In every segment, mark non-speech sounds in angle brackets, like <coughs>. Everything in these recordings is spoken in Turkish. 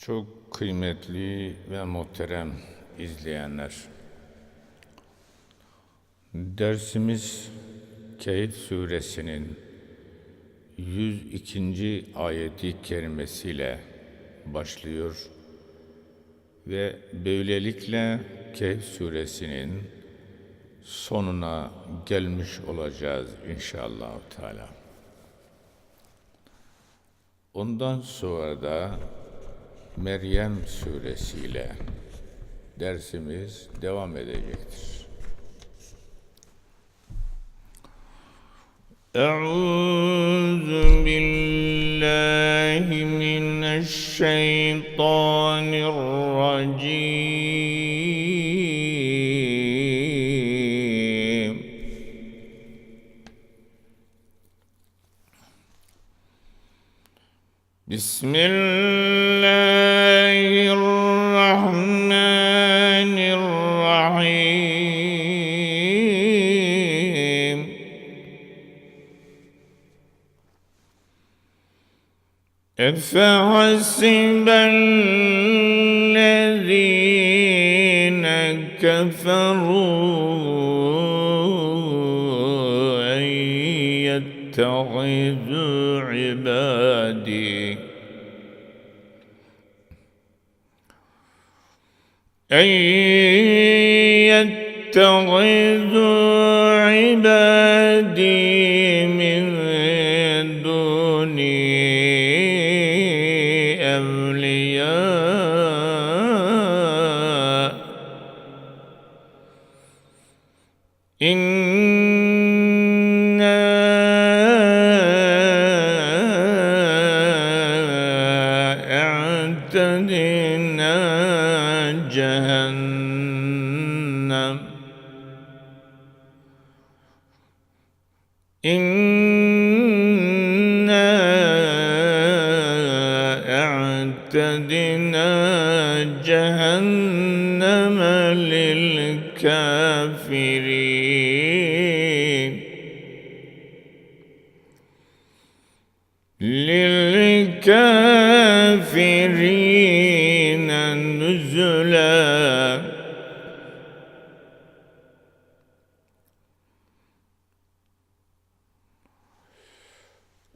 Çok kıymetli ve muhterem izleyenler. Dersimiz Kehf suresinin 102. ayeti kerimesiyle başlıyor ve böylelikle Kehf suresinin sonuna gelmiş olacağız inşallah Teala. Ondan sonra da Meryem suresiyle dersimiz devam edecektir. Euzu billahi mineşşeytanirracim. Bismillah أفحسب الذين كفروا أن يتخذوا عبادي. أن يتخذوا عبادي. يا للكافرين للكافرين نزلا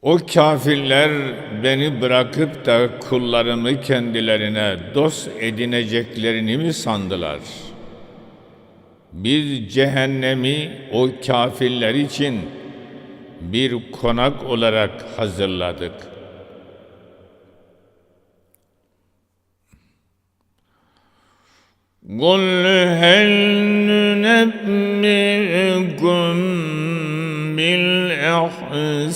O kafirler beni bırakıp da kullarımı kendilerine dost edineceklerini mi sandılar? Biz cehennemi o kafirler için bir konak olarak hazırladık. قل هل ننبئكم بالأخسرين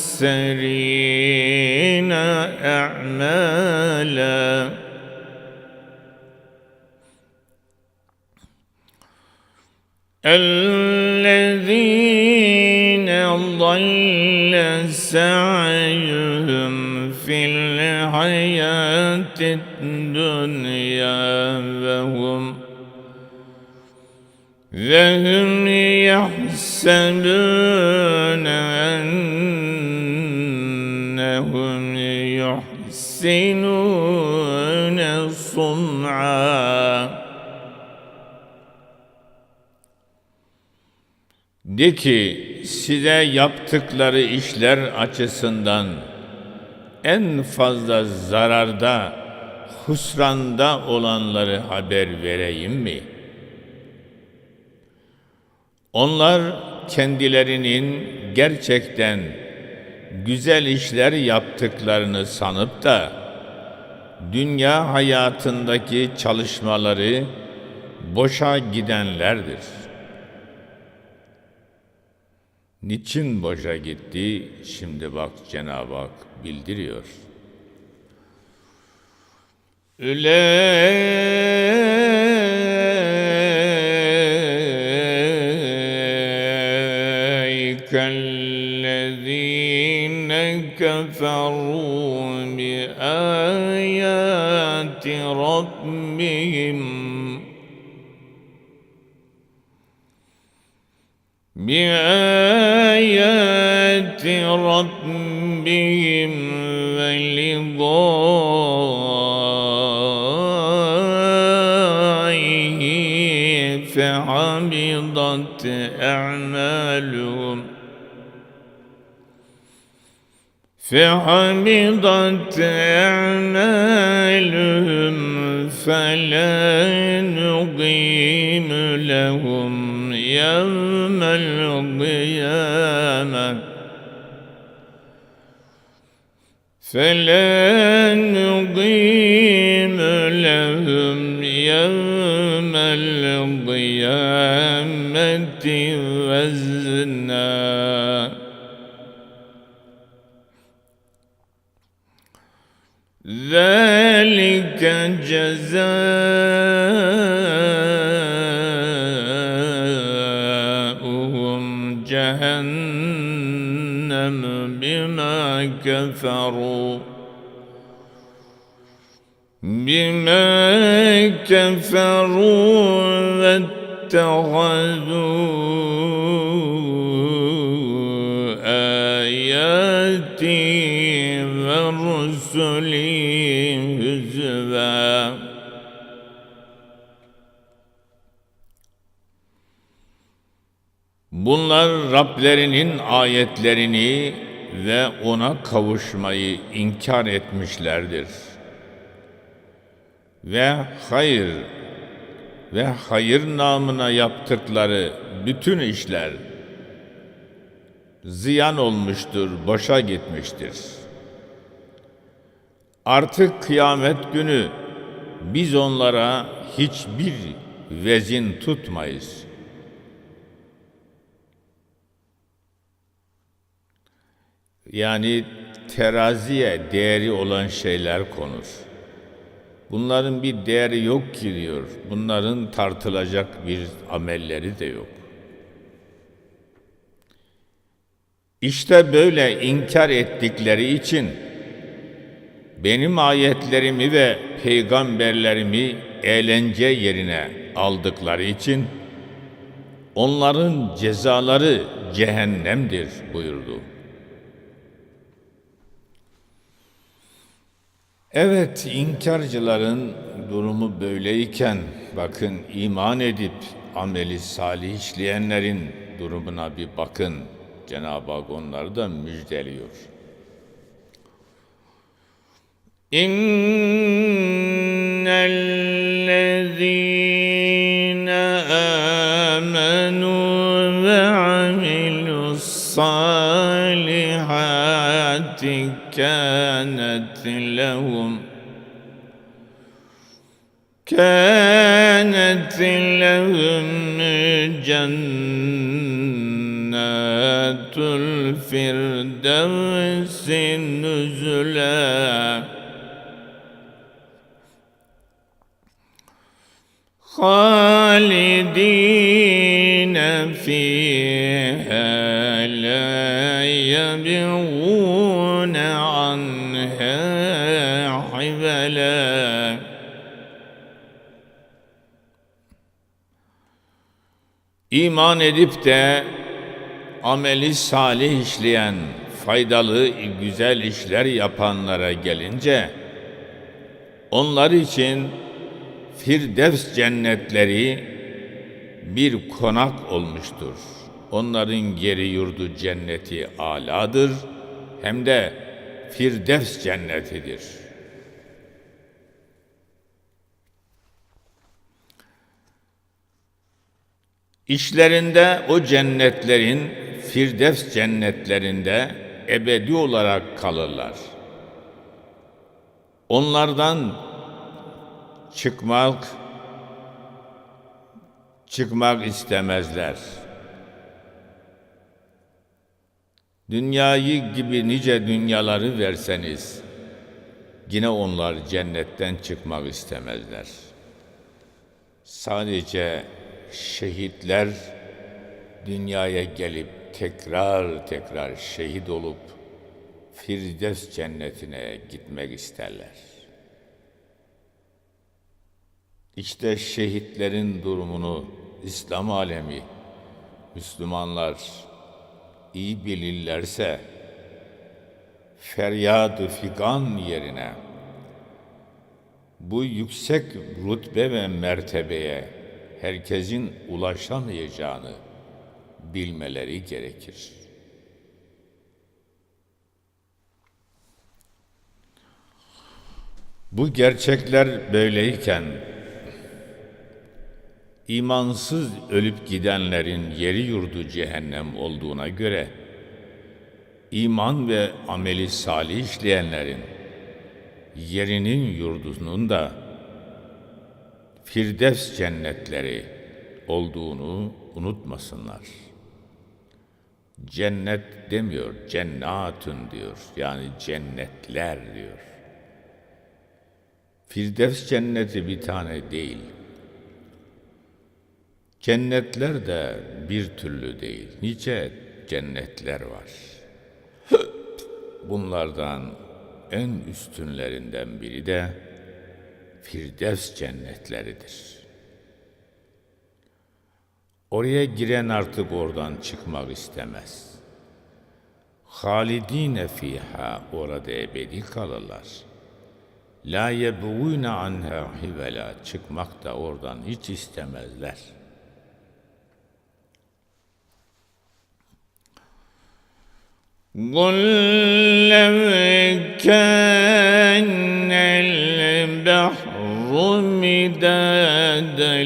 الذين ضل سعيهم في الحياة الدنيا وهم وهم يحسبون أنهم De ki size yaptıkları işler açısından en fazla zararda, husranda olanları haber vereyim mi? Onlar kendilerinin gerçekten güzel işler yaptıklarını sanıp da dünya hayatındaki çalışmaları boşa gidenlerdir. Niçin boşa gitti? Şimdi bak Cenab-ı Hak bildiriyor. أولئك الذين كفروا بآيات ربهم بآيات أعمالهم. فحبطت أعمالهم فلا نقيم لهم يوم القيامة. فلا نقيم وزنا. ذلك جزاؤهم جهنم بما كفروا. بما كفروا واتخذوا Bunlar Rablerinin ayetlerini ve ona kavuşmayı inkar etmişlerdir. Ve hayır ve hayır namına yaptıkları bütün işler ziyan olmuştur, boşa gitmiştir. Artık kıyamet günü biz onlara hiçbir vezin tutmayız. Yani teraziye değeri olan şeyler konur. Bunların bir değeri yok ki diyor. Bunların tartılacak bir amelleri de yok. İşte böyle inkar ettikleri için benim ayetlerimi ve peygamberlerimi eğlence yerine aldıkları için onların cezaları cehennemdir buyurdu. Evet, inkarcıların durumu böyleyken bakın iman edip ameli salih işleyenlerin durumuna bir bakın. Cenab-ı Hak onları da müjdeliyor. İnnellezîne كانت لهم كانت لهم جنات الفردوس نزلا. خالدين فيها. İman edip de ameli salih işleyen, faydalı, güzel işler yapanlara gelince, onlar için Firdevs cennetleri bir konak olmuştur. Onların geri yurdu cenneti aladır, hem de Firdevs cennetidir. İşlerinde o cennetlerin, Firdevs cennetlerinde ebedi olarak kalırlar. Onlardan çıkmak çıkmak istemezler. Dünyayı gibi nice dünyaları verseniz yine onlar cennetten çıkmak istemezler. Sadece şehitler dünyaya gelip tekrar tekrar şehit olup Firdevs cennetine gitmek isterler. İşte şehitlerin durumunu İslam alemi, Müslümanlar iyi bilirlerse feryat figan yerine bu yüksek rütbe ve mertebeye herkesin ulaşamayacağını bilmeleri gerekir. Bu gerçekler böyleyken imansız ölüp gidenlerin yeri yurdu cehennem olduğuna göre iman ve ameli salih işleyenlerin yerinin yurdunun da Firdevs cennetleri olduğunu unutmasınlar. Cennet demiyor, cennatun diyor. Yani cennetler diyor. Firdevs cenneti bir tane değil. Cennetler de bir türlü değil. Nice cennetler var. Bunlardan en üstünlerinden biri de Firdevs cennetleridir. Oraya giren artık oradan çıkmak istemez. Halidine fiha orada ebedi kalırlar. La yebğune anha hivela çıkmak da oradan hiç istemezler.'' قل لو كان البحر مدادا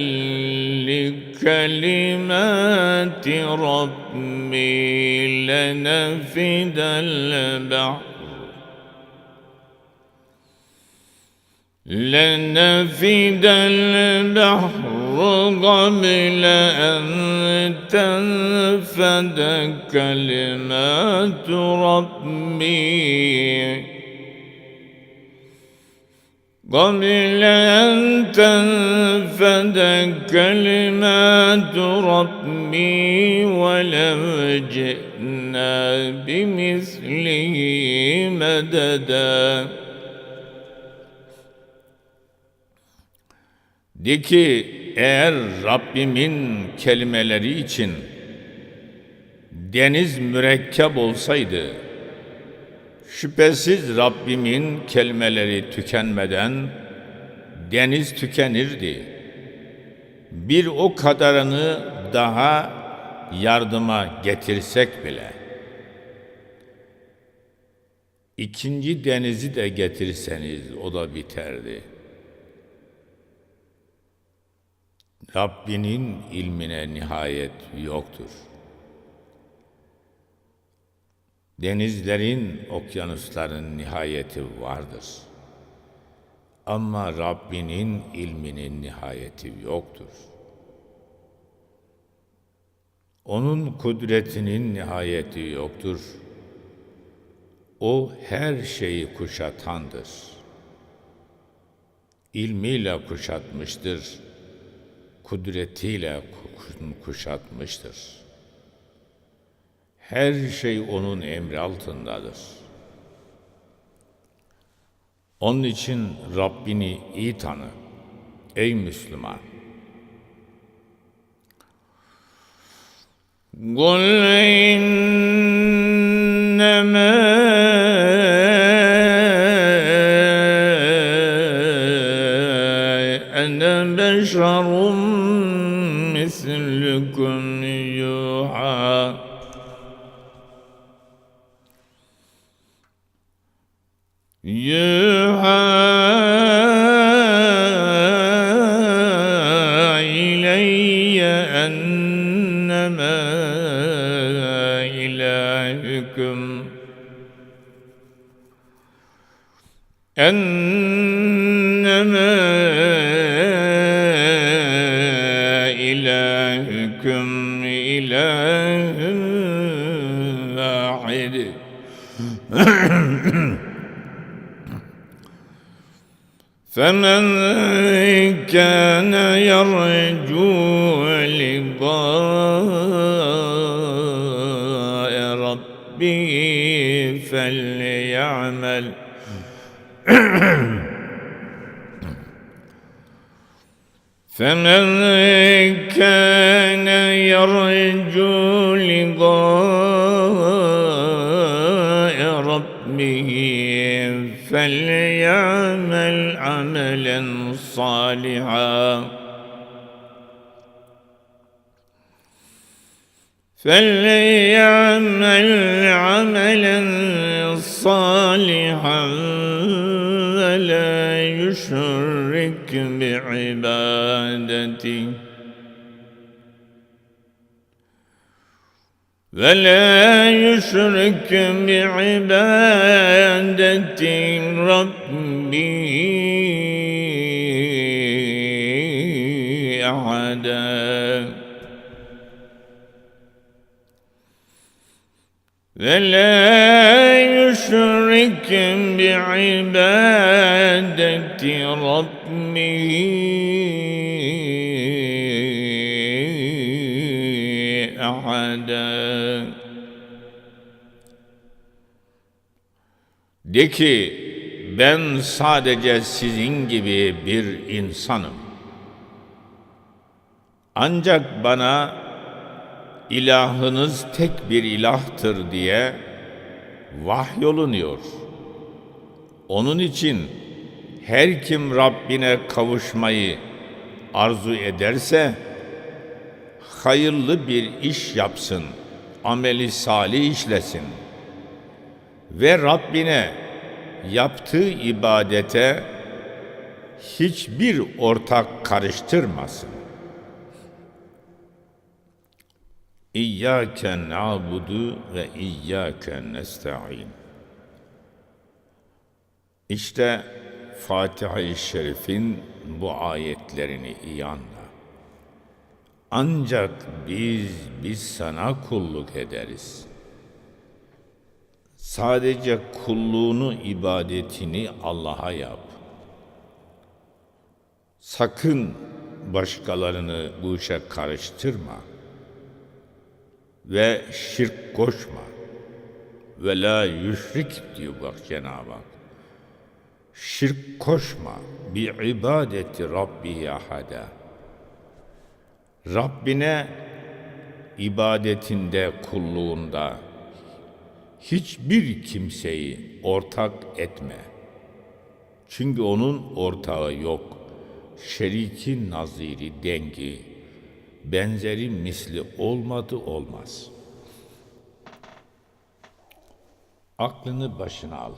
لكلمات ربي لنفد البحر لنفد البحر قبل أن تنفد كلمات ربي. قبل أن تنفد كلمات ربي ولو جئنا بمثله مددا De ki eğer Rabbimin kelimeleri için deniz mürekkep olsaydı, şüphesiz Rabbimin kelimeleri tükenmeden deniz tükenirdi. Bir o kadarını daha yardıma getirsek bile, ikinci denizi de getirseniz o da biterdi.'' Rabbinin ilmine nihayet yoktur. Denizlerin, okyanusların nihayeti vardır. Ama Rabbinin ilminin nihayeti yoktur. Onun kudretinin nihayeti yoktur. O her şeyi kuşatandır. İlmiyle kuşatmıştır kudretiyle kuşatmıştır. Her şey onun emri altındadır. Onun için Rabbini iyi tanı ey Müslüman. قُلْ إِنَّمَا أنما إلهكم إله واحد. <coughs> فمن كان يرجو لقاء ربه فليعمل فمن كان يرجو لقاء ربه فليعمل عملا صالحا. فليعمل ولا يشرك بعبادة ربه أحدا. ولا يشرك بعبادة ربه De ki ben sadece sizin gibi bir insanım. Ancak bana ilahınız tek bir ilahtır diye vahyolunuyor. Onun için her kim Rabbine kavuşmayı arzu ederse hayırlı bir iş yapsın, ameli salih işlesin ve Rabbine yaptığı ibadete hiçbir ortak karıştırmasın. İyyâke na'budu ve iyyâke nesta'in. İşte Fatiha-i Şerif'in bu ayetlerini iyi anla. Ancak biz, biz sana kulluk ederiz. Sadece kulluğunu, ibadetini Allah'a yap. Sakın başkalarını bu işe karıştırma ve şirk koşma. Ve la yüşrik diyor bak Cenab-ı Hak. Şirk koşma bi ibadeti Rabbi ahada. Rabbine ibadetinde, kulluğunda hiçbir kimseyi ortak etme. Çünkü onun ortağı yok. Şeriki naziri dengi, benzeri misli olmadı olmaz. Aklını başına al.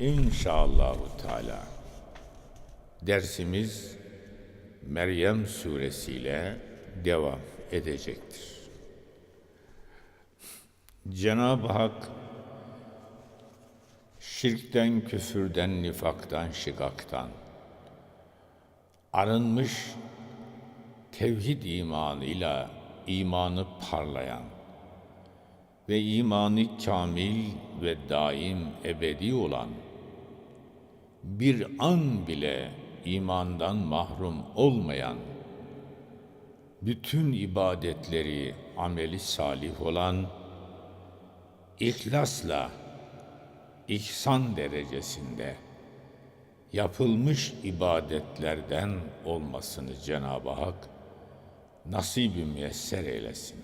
İnşallahü Teala. Dersimiz Meryem suresiyle devam edecektir. Cenab-ı Hak şirkten, küfürden, nifaktan, şikaktan arınmış tevhid imanıyla imanı parlayan ve imanı kamil ve daim ebedi olan bir an bile imandan mahrum olmayan bütün ibadetleri ameli salih olan ihlasla ihsan derecesinde yapılmış ibadetlerden olmasını Cenab-ı Hak nasip-i müyesser eylesin.